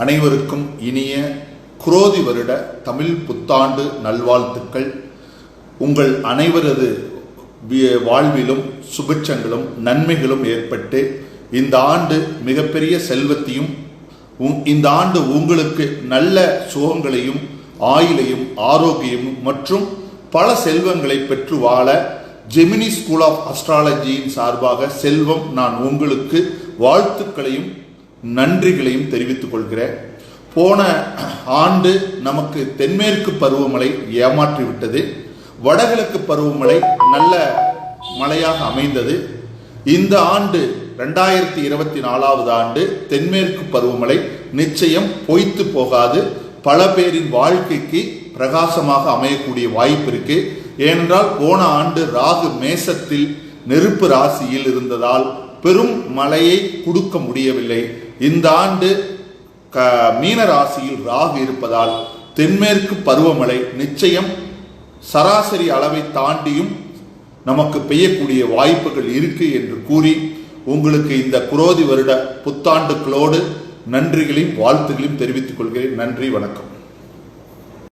அனைவருக்கும் இனிய குரோதி வருட தமிழ் புத்தாண்டு நல்வாழ்த்துக்கள். உங்கள் அனைவரது வாழ்விலும் சுபிட்சங்களும் நன்மைகளும் ஏற்பட்டு இந்த ஆண்டு மிகப்பெரிய செல்வத்தையும் உங்- இந்த ஆண்டு உங்களுக்கு நல்ல சுகங்களையும் ஆயுளையும் ஆரோக்கியமும் மற்றும் பல செல்வங்களை பெற்று வாழ ஜெமினி ஸ்கூல் ஆஃப் அஸ்ட்ராலஜியின் சார்பாக செல்வம் நான் உங்களுக்கு வாழ்த்துக்களையும் நன்றிகளையும் தெரிவித்துக் கொள்கிறேன். போன ஆண்டு நமக்கு தென்மேற்கு பருவமழை ஏமாற்றி விட்டது. வடகிழக்கு பருவமழை நல்ல மழையாக அமைந்தது. இந்த ஆண்டு ரெண்டாயிரத்தி இருபத்தி நாலாவது ஆண்டு தென்மேற்கு பருவமழை நிச்சயம் பொய்த்து போகாது. பல பேரின் வாழ்க்கைக்கு பிரகாசமாக அமையக்கூடிய வாய்ப்பு இருக்கு. ஏனென்றால் போன ஆண்டு ராகு மேசத்தில் நெருப்பு ராசியில் இருந்ததால் பெரும் மழையை கொடுக்க முடியவில்லை. இந்த ஆண்டு க மீன ராசியில் ராகு இருப்பதால் தென்மேற்கு பருவமழை நிச்சயம் சராசரி அளவை தாண்டியும் நமக்கு பெய்யக்கூடிய வாய்ப்புகள் இருக்கு என்று கூறி உங்களுக்கு இந்த குரோதி வருட புத்தாண்டுகளோடு நன்றிகளையும் வாழ்த்துகளையும் தெரிவித்துக் கொள்கிறேன். நன்றி வணக்கம்.